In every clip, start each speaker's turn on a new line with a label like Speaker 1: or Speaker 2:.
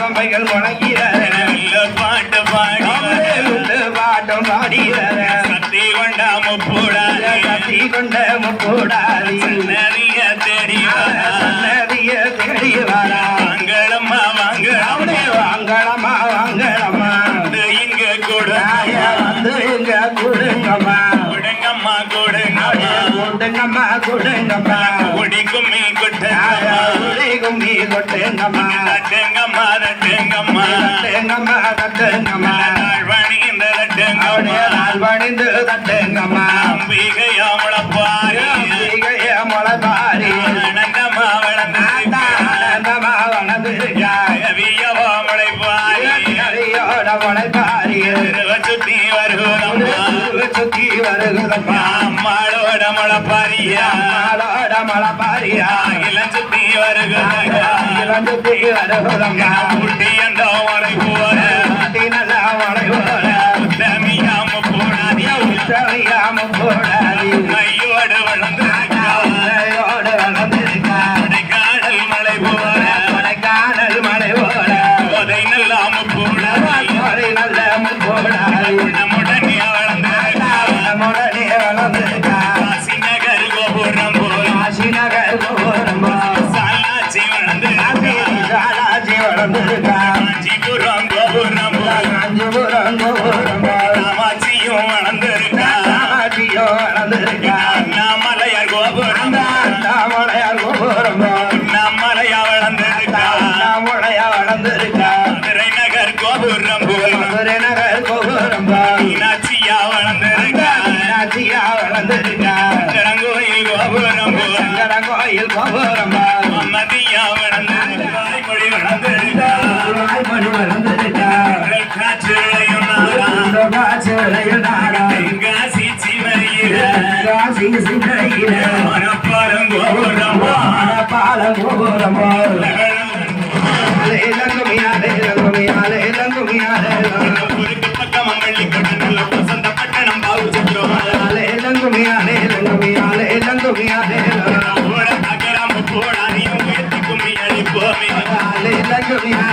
Speaker 1: பம்பைகள் முழங்கி
Speaker 2: முழங்கிறார
Speaker 1: நல்ல பாட்டு பாடி
Speaker 2: பாட்டம் பாடி
Speaker 1: சக்தி கொண்டா முப்பூடாது
Speaker 2: கத்தி கொண்ட முக்கூடாதி கொடுங்கம்மா
Speaker 1: கொடுங்கம்மா குடி கும்மி கொட்டுங்கம்மா
Speaker 2: குடி கும்மி கொட்டுங்கம்மா
Speaker 1: தட்டுங்கம்மா தட்டுங்கம்மா
Speaker 2: தட்டுங்கம்மா
Speaker 1: நாள்வணி இந்த
Speaker 2: அவனே
Speaker 1: தட்டுங்கம்மா
Speaker 2: நாள் பணிந்து தட்டுங்கம்மா
Speaker 1: அம்பிகையா முளப்பாரி
Speaker 2: அம்பிகைய முளைப்பாரி
Speaker 1: ஆனந்தமா வளர்ந்து
Speaker 2: ஆனந்தமா வளர்ந்திருக்கா
Speaker 1: கவியவா முளைப்பாரி
Speaker 2: கரையோட முளைப்பாரி
Speaker 1: வருவதம்மா
Speaker 2: சுத்தி வருகுதம்மா
Speaker 1: அம்மாளோட முளப்பாரியா
Speaker 2: மாலோட மலப்பாரியா
Speaker 1: இளம் சுத்தி வருகிறதா?
Speaker 2: சுத்தி வருகுதம்மா
Speaker 1: குட்டி முறை போற
Speaker 2: குட்டி நல்லா முளைவோட வளர்ந்திருக்கா
Speaker 1: மதுரை நகர் கோபுரம் போல.
Speaker 2: மதுரை நகர் கோரம்பா
Speaker 1: மீனாட்சியா வளர்ந்திருக்கா
Speaker 2: மீனாட்சியா வளர்ந்திருக்கா
Speaker 1: கடங்கோயில் கோபுரம் போல.
Speaker 2: சங்கர கோயில் கோரம்பா
Speaker 1: மதியா வளர்ந்திருக்கா மொழி வளர்ந்திருக்கா சிவரையில
Speaker 2: காசி
Speaker 1: கோபுரம்
Speaker 2: பாலம்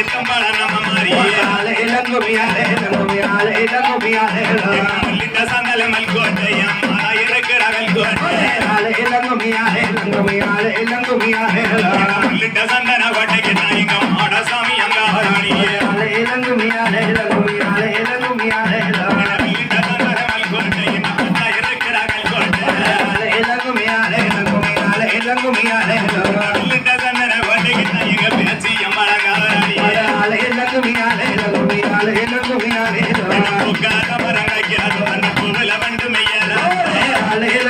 Speaker 2: இளங்குமியாலே இளங்குமியாலே
Speaker 1: இதடி குடலாயிரம் மனமிரட்டாம குடலாயிரம்
Speaker 2: இளங்குமியாலே இளங்குமியாலே இளங்குமியாலே
Speaker 1: கண்ணட்டியம் போடாதீங்க ரெண்டு கிணத்துல தேவட்டமா
Speaker 2: இளங்குமியாலே இளங்குமியாலே இளங்குமியாலே
Speaker 1: மரத்தரை சுவராஜி நல்ல மானாக்கு புரணி யுருகிய
Speaker 2: இளங்குமியாலே இளங்குமியாலே இளங்குமியாலே
Speaker 1: கண்ணத்திலே ஜோறுவட்டு அதன் இரண்டு தம்பாள நம்ம மாறிய
Speaker 2: இளங்குமியாலே இளங்குமியாலே இளங்குமியாலே
Speaker 1: மல்லிட்ட சந்தல மல்கோட்டையம் மலா இருக்கிற கல்கோட்டை
Speaker 2: இளங்குமியாலே இளங்குமியாலே இளங்குமியாலே
Speaker 1: அழகில